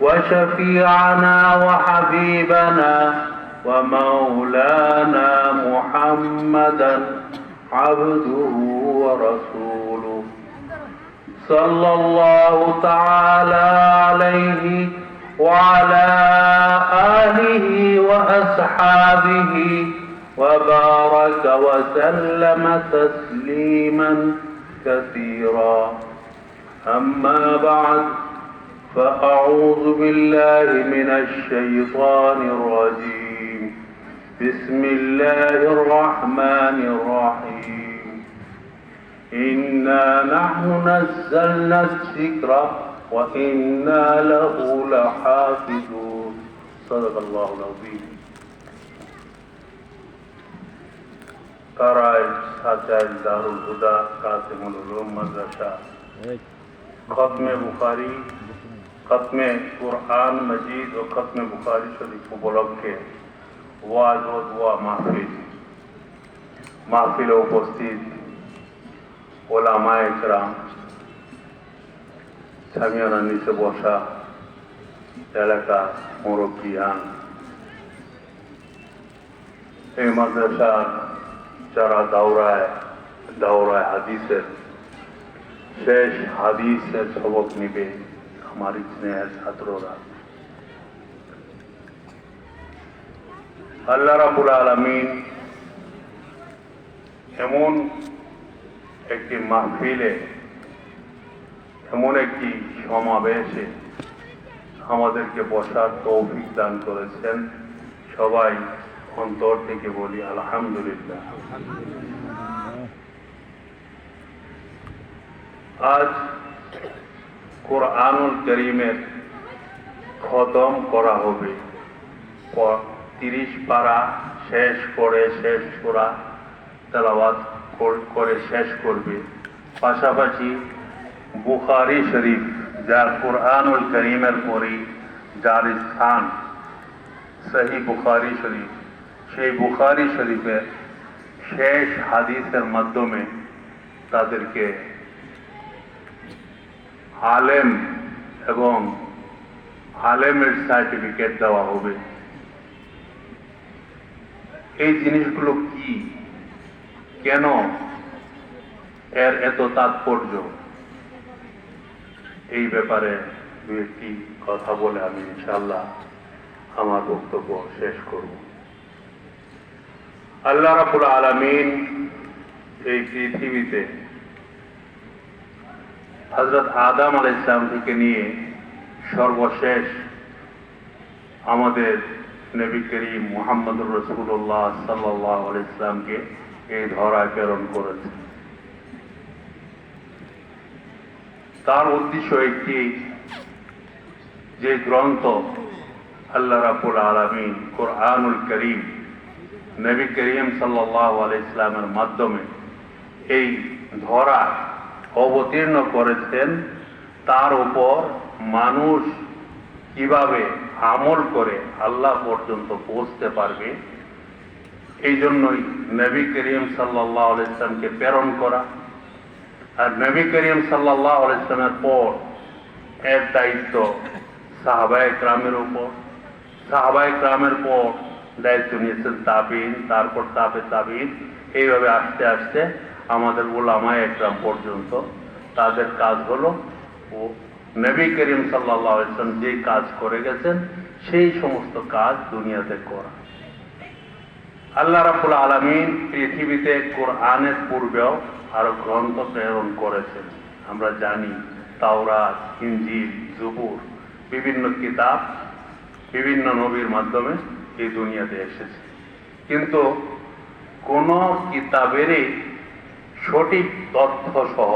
وشفيعنا وحبيبنا ومولانا محمدا عبده ورسوله. صلى الله تعالى عليه وعلى آله وأصحابه وبارك وسلم تسليما كثيرا. أما بعد فأعوذ بالله من الشيطان الرجيم بسم الله الرحمن الرحيم إنا نحن نزلنا الذكر وإنا له لحافظون صدق الله العظيم কারায় সাজাইল দারুল হুদা কাসিমুল উলুম মাদ্রাসা খতমে বুখারি খতমে কুরআন মজিদ ও খতমে বুখারি শরীফ উপলক্ষে ওয়াজ ও দোয়া মাহফিল মাহফিলে উপস্থিত ওলামায়ে একরাম সামিয়ানা নিচে বসা এলাকা মুরব্বিয়ান এই মাদ্রাসার যারা দাওরায় দাওরায় হাদিসের শেষ হাদিসের সবক নিবে আমার স্নেহের ছাত্ররা আল্লাহ রাবুল আলমিন এমন একটি মাহফিলে, এমন একটি সমাবেশে আমাদেরকে বসার তৌফিক দান করেছেন। সবাই অন্তর থেকে বলি আলহামদুলিল্লাহ। আজ কোরআনুল করিমের খতম করা হবে। প- তিরিশ পারা শেষ করে শেষ করা তেলাওয়াত কর- করে শেষ করবে। পাশাপাশি বুখারি শরীফ যা কোরআনুল করিমের পরে যার স্থান সহি বুখারি শরীফ, সেই বুখারি শরীফের শেষ হাদিসের মাধ্যমে তাদেরকে আলেম এবং আলেমের সার্টিফিকেট দেওয়া হবে। এই জিনিসগুলো কি? কেন? এর এত তাৎপর্য? এই ব্যাপারে দু একটি কথা বলে আমি ইনশাল্লাহ আমার বক্তব্য শেষ করব। আল্লাহ রাবুল আলমিন এই পৃথিবীতে হজরত আদাম আল ইসলাম থেকে নিয়ে সর্বশেষ আমাদের নবী করিম মোহাম্মদুর রসুল্লাহ সাল্লাহ ইসলামকে এই ধরায় প্রেরণ করেছে তার উদ্দেশ্য একটি, যে গ্রন্থ আল্লাহ রাবুল আলমিন কোরআনুল করিম নবী করিম সাল্লাহ ইসলামের মাধ্যমে এই ধরা অবতীর্ণ করেছেন, তার উপর মানুষ কীভাবে আমল করে আল্লাহ পর্যন্ত পৌঁছতে পারবে, এই জন্যই নবী করিম সাল্লাহ ইসলামকে প্রেরণ করা। আর নবী করিম সাল্লাহ ইসলামের পর এর দায়িত্ব সাহাবায় গ্রামের উপর। সাহাবায় গ্রামের পর দায়িত্ব নিয়েছেন তাবিন, তারপর তাবে তাবিন। এইভাবে আস্তে আস্তে আমাদের ওলামায় একরাম পর্যন্ত তাদের কাজ হলো ও নবী করিম সাল্লাহ ইসলাম যে কাজ করে গেছেন, সেই সমস্ত কাজ দুনিয়াতে করা। আল্লাহ রাবুল আলমিন পৃথিবীতে কোরআনের পূর্বেও আরও গ্রন্থ প্রেরণ করেছেন। আমরা জানি তাওরাত ইঞ্জিল জুবুর বিভিন্ন কিতাব, বিভিন্ন নবীর মাধ্যমে এই দুনিয়াতে এসেছে। কিন্তু কোন কিতাবেরই সঠিক তথ্য সহ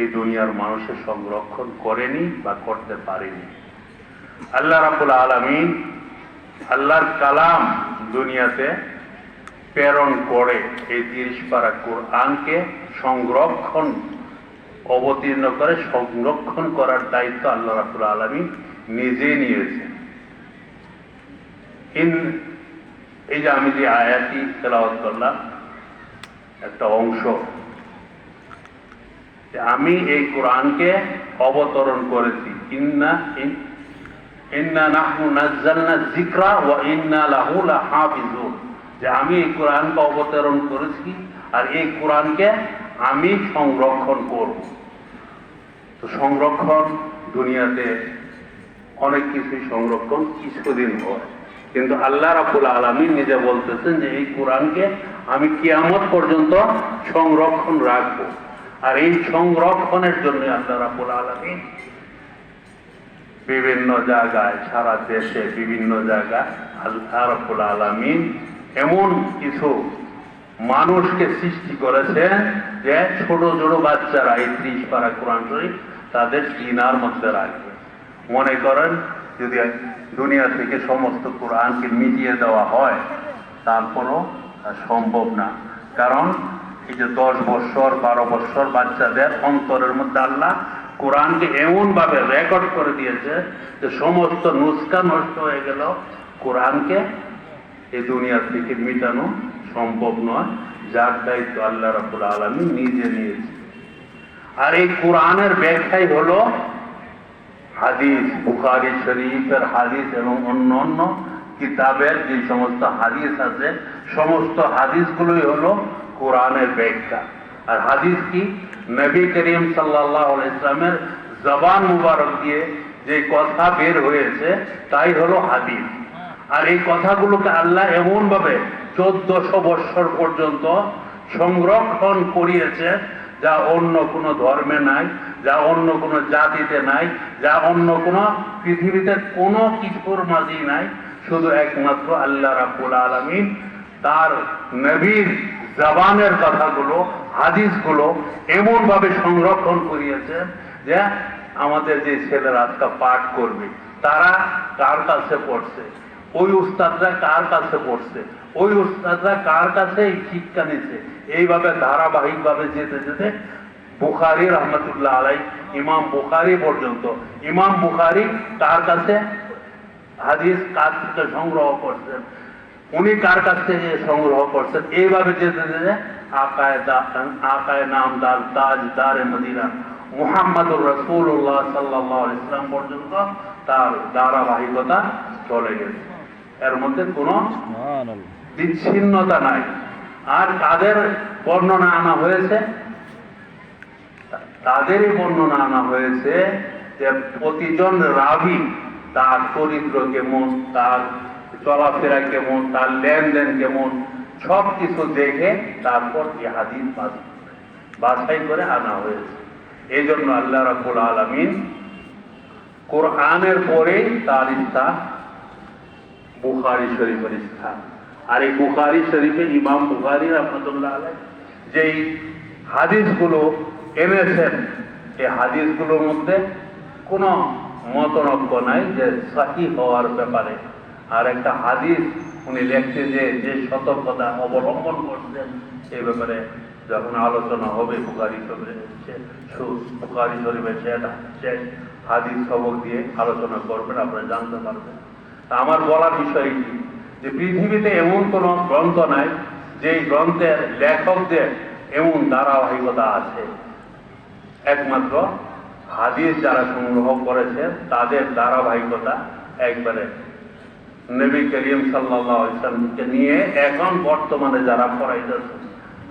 এই দুনিয়ার মানুষের সংরক্ষণ করেনি বা করতে পারেনি। আল্লাহ রাবুল আলমিন আল্লাহর কালাম দুনিয়াতে প্রেরণ করে এই তিরিশ পারা কোরআনকে সংরক্ষণ, অবতীর্ণ করে সংরক্ষণ করার দায়িত্ব আল্লাহ রাবুল আলমী নিজেই নিয়েছেন। এই যে আমি যে আয়াতি তেলাওয়াত করলাম একটা অংশ। আমি এই কোরআনকে অবতরণ করেছি। ইন্না ইন্না নাহনু নাজ্জালনা যিকরা ওয়া ইন্না লাহু লাহাফিজুন। যে আমি এই কোরআনকে অবতরণ করেছি আর এই কোরআনকে আমি সংরক্ষণ করব। তো সংরক্ষণ দুনিয়াতে অনেক কিছুই সংরক্ষণ কিছুদিন হয়। কিন্তু আল্লাহ রাবুল আলমী নিজে বলতেছেন যে এই কোরআনকে আমি কিয়ামত পর্যন্ত সংরক্ষণ রাখব। আর এই সংরক্ষণের জন্য আল্লাহ রাবুল আলমী বিভিন্ন জায়গায়, সারা দেশে বিভিন্ন জায়গায় আল্লাহ রাবুল আলমিন এমন কিছু মানুষকে সৃষ্টি করেছে যে ছোট ছোট বাচ্চারা এই ত্রিশ পারা কোরআন শরীফ তাদের চিনার মধ্যে রাখবে। মনে করেন যদি দুনিয়া থেকে সমস্ত কোরআনকে মিটিয়ে দেওয়া হয়, তারপরও সম্ভব না। কারণ এই যে দশ বছর, বারো বছর বাচ্চাদের অন্তরের মধ্যে আল্লাহ কোরআনকে এমনভাবে রেকর্ড করে দিয়েছে যে সমস্ত নুস্কা নষ্ট হয়ে গেল কোরআনকে এই দুনিয়ার থেকে মিটানো সম্ভব নয়। যার দায়িত্ব আল্লাহ রাবুল আলমী নিজে নিয়েছে। আর এই কোরআনের ব্যাখ্যাই হলো হাদিস, বুখারি শরীফের হাদিস এবং অন্য অন্য কিতাবের যে সমস্ত হাদিস আছে, সমস্ত হাদিসগুলোই হলো কোরআনের ব্যাখ্যা। আর হাদিস কি? নবী করিম সাল্লাহ ইসলামের জবান মুবারক দিয়ে যে কথা বের হয়েছে, তাই হলো হাদিস। আর এই কথাগুলোকে আল্লাহ এমন ভাবে চোদ্দশো বৎসর পর্যন্ত সংরক্ষণ করিয়েছে যা অন্য কোনো ধর্মে নাই, যা অন্য কোনো জাতিতে নাই, যা অন্য কোনো পৃথিবীতে কোনো কিছুর মাঝেই নাই, শুধু একমাত্র আল্লাহ রাব্বুল আলমিন। তার নবীর জবানের কথাগুলো, হাদিসগুলো এমন ভাবে সংরক্ষণ করিয়েছেন যে আমাদের যে ছেলেরা আজকে পাঠ করবে, তারা কার কাছে পড়ছে? ওই উস্তাদরা কার কাছে পড়ছে? ওই উস্তাদরা কার কাছে এই শিক্ষা নিচ্ছে এইভাবে ধারাবাহিকভাবে যেতে যেতে বুখারি রহমতুল্লাহ আলাই, ইমাম বুখারি পর্যন্ত। ইমাম বুখারি কার কাছে? হাদিস কার থেকে সংগ্রহ করছেন? উনি কার কাছ থেকে সংগ্রহ করছেন? এইভাবে যেতে যেতে আকায় দা- আকায় নামদার তাজ দারে মদিনা। মুহাম্মদুর রসুল্লাহ সাল্লাহ ইসলাম পর্যন্ত তার ধারাবাহিকতা চলে গেছে। এর মধ্যে কোনো বিচ্ছিন্নতা নাই। আর কাদের বর্ণনা আনা হয়েছে তাদেরই বর্ণনা আনা হয়েছে যে প্রতিজন রাবি তার চরিত্র কেমন তার চলাফেরা কেমন তার লেনদেন কেমন সব কিছু দেখে তারপর এই হাদিস বাছাই করে আনা হয়েছে। এই জন্য আল্লাহ রাবুল আলমিন কোরআনের পরেই তার স্থান বুখারি শরীফের স্থান। আর এই বুখারি শরীফে ইমাম বুখারি রহমতুল্লাহ আলাই যেই হাদিসগুলো এনেছেন, এই হাদিসগুলোর মধ্যে কোনো মতনক্য নাই যে সাহি হওয়ার ব্যাপারে। আর একটা হাদিস উনি লিখতে যে যে সতর্কতা অবলম্বন করছেন এই ব্যাপারে যখন আলোচনা হবে বুকারি শরীফে সে- সু- বুখারি শরীফে সেটা সে হাদিস খবর দিয়ে আলোচনা করবেন, আপনারা জানতে পারবেন। আমার বলার বিষয় কি? যে পৃথিবীতে এমন কোন গ্রন্থ নাই, যেই গ্রন্থের লেখকদের এমন ধারাবাহিকতা আছে। একমাত্র হাদিস যারা সংগ্রহ করেছে, তাদের ধারাবাহিকতা একবারে নবী করিম সাল্লামকে নিয়ে এখন বর্তমানে যারা পড়াইতেছেন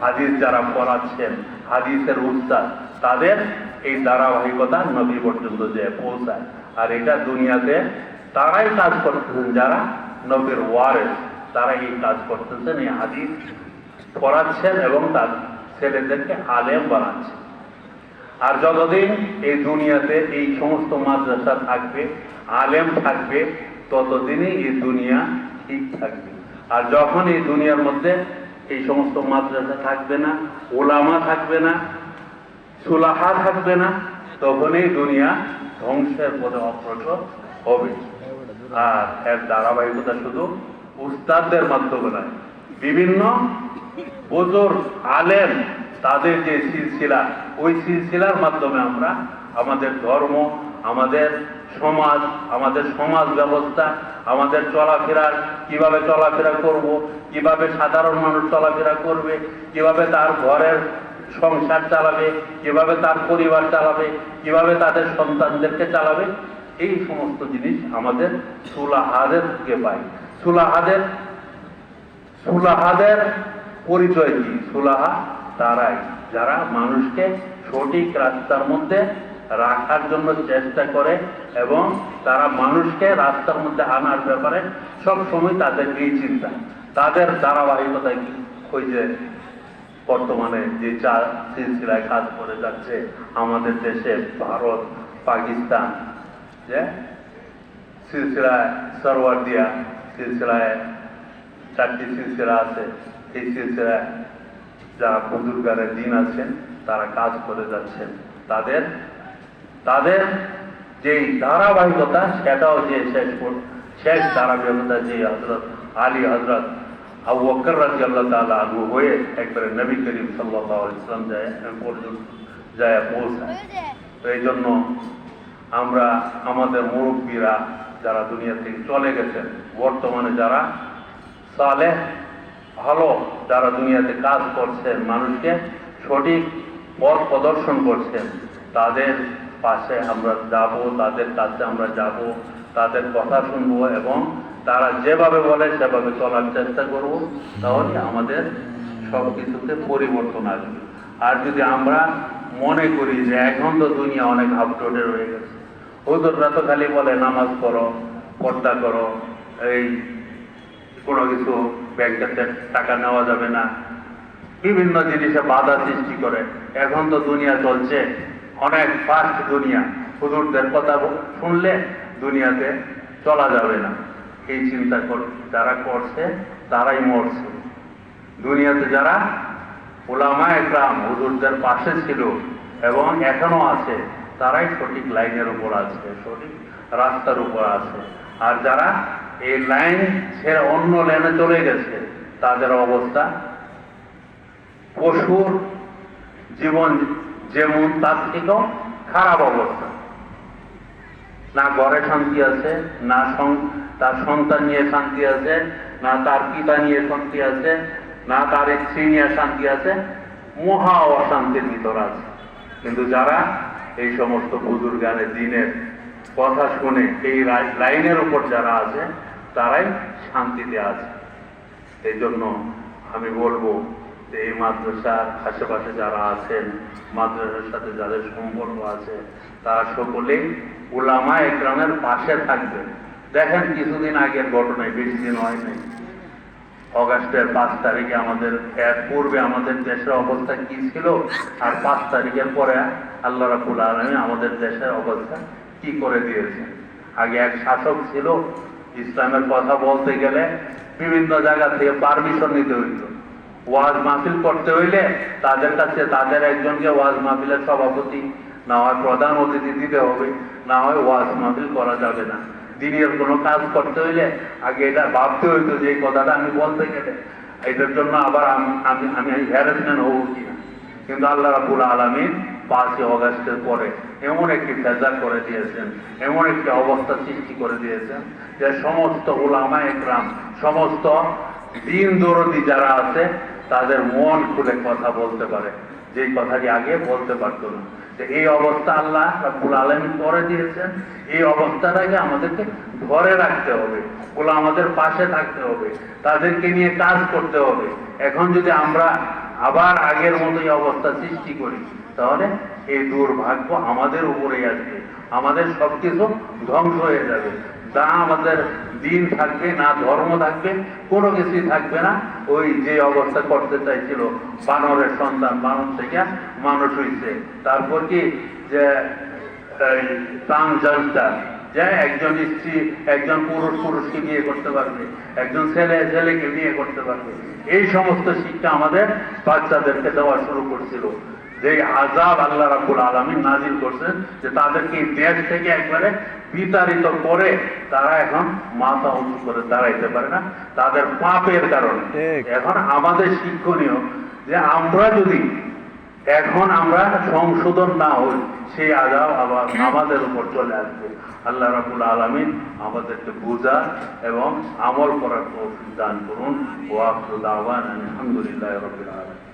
হাদিস যারা পড়াচ্ছেন, হাদিসের উস্তাদ, তাদের এই ধারাবাহিকতা নবী পর্যন্ত যে পৌঁছায়। আর এটা দুনিয়াতে তারাই কাজ করতেছেন যারা নবীর ওয়ারেস তারা এই কাজ করতেছেন, এই হাদিস পড়াচ্ছেন এবং তার ছেলেদেরকে আলেম বানাচ্ছেন আর যতদিন এই দুনিয়াতে এই সমস্ত মাদ্রাসা থাকবে, আলেম থাকবে, ততদিনই এই দুনিয়া ঠিক থাকবে। আর যখন এই দুনিয়ার মধ্যে এই সমস্ত মাদ্রাসা থাকবে না, ওলামা থাকবে না, সুলাহা থাকবে না, তখনই দুনিয়া ধ্বংসের পথে অগ্রসর হবে। আর এর ধারাবাহিকতা শুধু উস্তাদদের মাধ্যমে নয়, বিভিন্ন বুজুর আলেম তাদের যে সিলসিলা, ওই সিলসিলার মাধ্যমে আমরা আমাদের ধর্ম, আমাদের সমাজ আমাদের সমাজ ব্যবস্থা, আমাদের চলাফেরার কীভাবে চলাফেরা করব, কীভাবে সাধারণ মানুষ চলাফেরা করবে, কীভাবে তার ঘরের সংসার চালাবে, কীভাবে তার পরিবার চালাবে, কীভাবে তাদের সন্তানদেরকে চালাবে এই সমস্ত জিনিস আমাদের সুলাহাদের থেকে পাই সুলাহাদের সুলাহাদের পরিচয় কি? সুলাহা তারাই, যারা মানুষকে সঠিক রাস্তার মধ্যে রাখার জন্য চেষ্টা করে এবং তারা মানুষকে রাস্তার মধ্যে আনার ব্যাপারে সব সময় তাদের এই চিন্তা। তাদের ধারাবাহিকতায় কি ওই যে বর্তমানে যে চা সিলসিলায় কাজ করে যাচ্ছে আমাদের দেশে, ভারত, পাকিস্তান যে সিলসিলায় সরওয়ার দিয়া সিলসিলায় চারটি সিলসিলা আছে। এই সিলসিলায় যারা বুজুর্গারের দিন আছেন তারা কাজ করে যাচ্ছেন। তাদের তাদের যেই ধারাবাহিকতা সেটাও যে শেষ শেষ ধারাবাহিকতা যে হজরত আলী হজরত আবু বকর রাজি আল্লাহ তাআলা আনহু হয়ে একবারে নবী করিম সাল্লাল্লাহু আলাইহি সাল্লাম যায় পর্যন্ত যায় পৌঁছায়। তো এই জন্য আমরা আমাদের মুরব্বীরা যারা দুনিয়া থেকে চলে গেছেন, বর্তমানে যারা সালেহ, ভালো যারা দুনিয়াতে কাজ করছেন, মানুষকে সঠিক পথ প্রদর্শন করছেন, তাদের পাশে আমরা যাব, তাদের কাছে আমরা যাব, তাদের কথা শুনব এবং তারা যেভাবে বলে সেভাবে চলার চেষ্টা করব, তাহলে আমাদের সব কিছুতে পরিবর্তন আসবে। আর যদি আমরা মনে করি যে এখন তো দুনিয়া অনেক আপডেটেড রয়ে গেছে হুজুররা তো খালি বলে, নামাজ পড়ো, পর্দা করো, এই কোনো কিছু ব্যাংকেতে টাকা নেওয়া যাবে না। বিভিন্ন জিনিসে বাধা সৃষ্টি করে। এখন তো দুনিয়া চলছে, অনেক ফাস্ট দুনিয়া। হুজুরদের কথা শুনলে দুনিয়াতে চলা যাবে না। এই চিন্তা কর, যারা করছে, তারাই মরছে। দুনিয়াতে যারা ওলামা একরাম হুজুরদের পাশে ছিল এবং এখনও আছে তারাই সঠিক লাইনের উপর আছে, সঠিক রাস্তার উপর আছে। আর যারা এই লাইন ছেড়ে অন্য লাইনে চলে গেছে, তাদের অবস্থা পশুর জীবন যেমন তার থেকেও খারাপ অবস্থা। না ঘরে শান্তি আছে, না তার সন্তান নিয়ে শান্তি আছে, না তার পিতা নিয়ে শান্তি আছে, না তার স্ত্রী নিয়ে শান্তি আছে, মহা অশান্তির ভিতর আছে। কিন্তু যারা এই সমস্ত বুজুর গানে দিনের কথা শুনে এই লাই- লাইনের উপর যারা আছে, তারাই শান্তিতে আছে। এই জন্য আমি বলব যে এই মাদ্রাসার আশেপাশে যারা আছেন, মাদ্রাসার সাথে যাদের সম্পর্ক আছে, তারা সকলেই উলামা একরামের পাশে থাকবে দেখেন কিছুদিন আগের ঘটনায়, বেশি দিন হয় নাই। অগাস্টের পাঁচ তারিখে আমাদের, এর পূর্বে আমাদের দেশের অবস্থা কি ছিল? আর পাঁচ তারিখের পরে আল্লাহ রাবুল আলমী আমাদের দেশের অবস্থা কি করে দিয়েছে? আগে এক শাসক ছিল, ইসলামের কথা বলতে গেলে বিভিন্ন জায়গা থেকে পারমিশন নিতে হইত। ওয়াজ মাহফিল করতে হইলে তাদের কাছে, তাদের একজনকে ওয়াজ মাহফিলের সভাপতি, না হয় প্রধান অতিথি দিতে হবে, না হয় ওয়াজ মাহফিল করা যাবে না। দিনের কোনো কাজ করতে হইলে আগে এটা ভাবতে হইতো যে কথাটা আমি বলতে গেলে। এটার জন্য আবার আমি আমি হ্যারাসমেন্ট হব কিনা। কিন্তু আল্লাহ রাবুল আলমিন পাঁচই অগাস্টের পরে এমন একটি ফেজা করে দিয়েছেন, এমন একটি অবস্থা সৃষ্টি করে দিয়েছেন যে সমস্ত ওলামা একরাম, সমস্ত দিন দরদি যারা আছে, তাদের মন খুলে কথা বলতে পারে। যে কথাটি আগে বলতে পারতো না। এই অবস্থা আল্লাহ রাব্বুল আলমী করে দিয়েছেন, এই অবস্থাটাকে আমাদেরকে ধরে রাখতে হবে, ওগুলো আমাদের পাশে থাকতে হবে, তাদেরকে নিয়ে কাজ করতে হবে। এখন যদি আমরা আবার আগের মতো এই অবস্থা সৃষ্টি করি, তাহলে এই দুর্ভাগ্য আমাদের উপরেই আসবে, আমাদের সবকিছু ধ্বংস হয়ে যাবে। না আমাদের দিন থাকবে, না ধর্ম থাকবে, কোনো কিছুই থাকবে না। ওই যে অবস্থা করতে চাইছিল বানরের সন্তান, বানর থেকে মানুষ হইছে। তারপর কি যে প্রাণ যে একজন স্ত্রী, একজন পুরুষ, পুরুষকে বিয়ে করতে পারবে, একজন ছেলে, ছেলেকে বিয়ে করতে পারবে। এই সমস্ত শিক্ষা আমাদের বাচ্চাদেরকে দেওয়া শুরু করছিল। যে আজাব আল্লাহ রাবুল আলমিন নাজিল করছেন যে তাদেরকে দেশ থেকে একবারে বিতাড়িত করে তারা এখন মাথা উঁচু করে দাঁড়াইতে পারে না। তাদের পাপের কারণে। এখন আমাদের শিক্ষণীয় যে আমরা যদি এখন আমরা সংশোধন না হই সেই আজাব আবার আমাদের উপর চলে আসবে। আল্লাহ রাবুল আলমিন আমাদেরকে বোঝা এবং আমল করার তৌফিক দান করুন। ওয়াফরুদ আওয়ান আলহামদুলিল্লাহ রবিল আলমিন।